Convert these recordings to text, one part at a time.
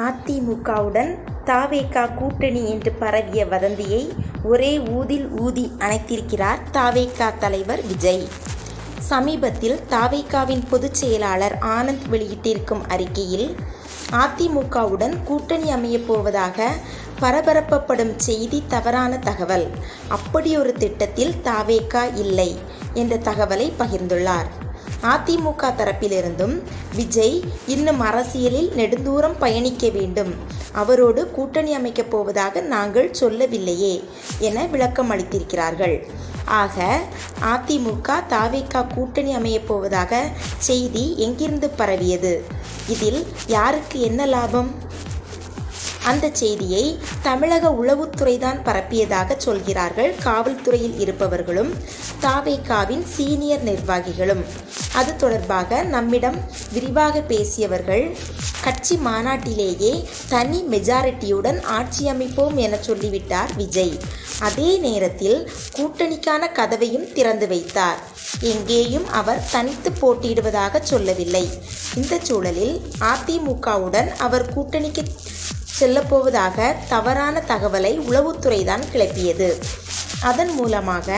அதிமுகவுடன் தாவேகா கூட்டணி என்று பரவிய வதந்தியை ஒரே ஊதில் ஊதி அணைத்திருக்கிறார் தாவேகா தலைவர் விஜய். சமீபத்தில் தாவேகாவின் பொதுச் செயலாளர் ஆனந்த் வெளியிட்டிருக்கும் அறிக்கையில் அதிமுகவுடன் கூட்டணி அமையப் போவதாக பரபரப்பப்படும் செய்தி தவறான தகவல். அப்படியொரு திட்டத்தில் தாவேகா இல்லை என்ற தகவலை பகிர்ந்துள்ளார். அதிமுக தரப்பிலிருந்தும் விஜய் இன்னும் அரசியலில் நெடுந்தூரம் பயணிக்க வேண்டும். அவரோடு கூட்டணி அமைக்கப் போவதாக நாங்கள் சொல்லவில்லையே என விளக்கம் அளித்திருக்கிறார்கள். ஆக அதிமுக தாவேகா கூட்டணி அமையப் போவதாக செய்தி எங்கிருந்து பரவியது? இதில் யாருக்கு என்ன லாபம்? அந்த செய்தியை தமிழக உளவுத்துறை தான் பரப்பியதாக சொல்கிறார்கள் காவல்துறையில் இருப்பவர்களும் தாவேகாவின் சீனியர் நிர்வாகிகளும். அது தொடர்பாக நம்மிடம் விரிவாக பேசியவர்கள் கட்சி மாநாட்டிலேயே தனி மெஜாரிட்டியுடன் ஆட்சி அமைப்போம் என சொல்லிவிட்டார் விஜய். அதே நேரத்தில் கூட்டணிக்கான கதவையும் திறந்து வைத்தார். எங்கேயும் அவர் தனித்து போட்டியிடுவதாக சொல்லவில்லை. இந்த சூழலில் அதிமுகவுடன் அவர் கூட்டணிக்கு செல்லப்போவதாக தவறான தகவலை உளவுத்துறை தான் கிளப்பியது. அதன் மூலமாக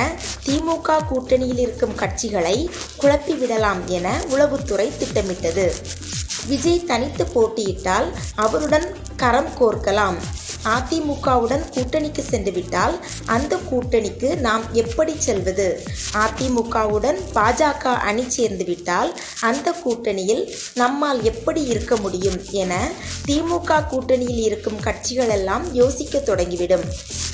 திமுக கூட்டணியில் இருக்கும் கட்சிகளை குழப்பிவிடலாம் என உளவுத்துறை திட்டமிட்டது. விஜய் தனித்து போட்டியிட்டால் அவருடன் கரம் கோர்க்கலாம். அதிமுகவுடன் கூட்டணிக்கு சென்றுவிட்டால் அந்த கூட்டணிக்கு நாம் எப்படி செல்வது? அதிமுகவுடன் பாஜக அணி சேர்ந்துவிட்டால் அந்த கூட்டணியில் நம்மால் எப்படி இருக்க முடியும் என திமுக கூட்டணியில் இருக்கும் கட்சிகளெல்லாம் யோசிக்க தொடங்கிவிடும்.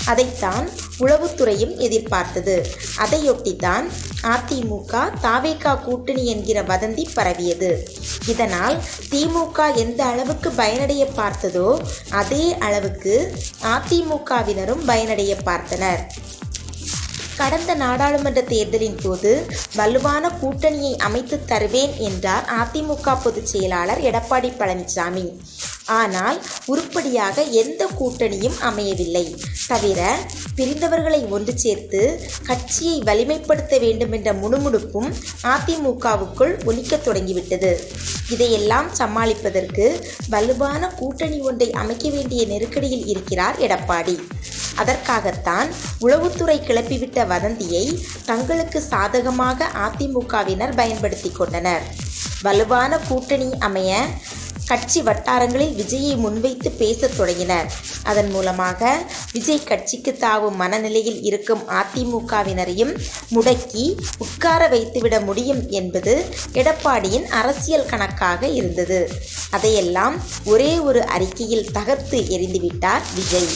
அதைத்தான் உளவுத்துறையும் எதிர்பார்த்தது. அதையொட்டித்தான் அதிமுக தாவேகா கூட்டணி என்கிற வதந்தி பரவியது. இதனால் திமுக எந்த அளவுக்கு பயனடைய பார்த்ததோ அதே அளவுக்கு அதிமுகவினரும் பயனடைய பார்த்தனர். கடந்த நாடாளுமன்ற தேர்தலின் போது வலுவான கூட்டணியை அமைத்து தருவேன் என்றார் அதிமுக பொதுச் செயலாளர் எடப்பாடி பழனிசாமி ஆனால் உருப்படியாக எந்த கூட்டணியும் அமையவில்லை. தவிர பிரிந்தவர்களை ஒன்று சேர்த்து கட்சியை வலிமைப்படுத்த வேண்டும் என்ற முணுமுணுப்பும் அதிமுகவுக்குள் ஒலிக்கத் தொடங்கிவிட்டது. இதையெல்லாம் சமாளிப்பதற்கு வலுவான கூட்டணி ஒன்றை அமைக்க வேண்டிய நெருக்கடியில் இருக்கிறார் எடப்பாடி. அதற்காகத்தான் உளவுத்துறை கிளப்பிவிட்ட வதந்தியை தங்களுக்கு சாதகமாக அதிமுகவினர் பயன்படுத்தி கொண்டனர். வலுவான கூட்டணி அமைய கட்சி வட்டாரங்களில் விஜயை முன்வைத்து பேசத் தொடங்கினர். அதன் மூலமாக விஜய் கட்சிக்கு தாவும் மனநிலையில் இருக்கும் அதிமுகவினரையும் முடக்கி உட்கார வைத்துவிட முடியும் என்பது எடப்பாடியின் அரசியல் கணக்காக இருந்தது. அதையெல்லாம் ஒரே ஒரு அறிக்கையில் தகர்த்து எறிந்துவிட்டார் விஜய்.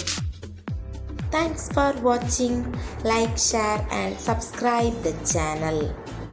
தேங்க்ஸ் ஃபார் வாட்சிங் like share and subscribe the channel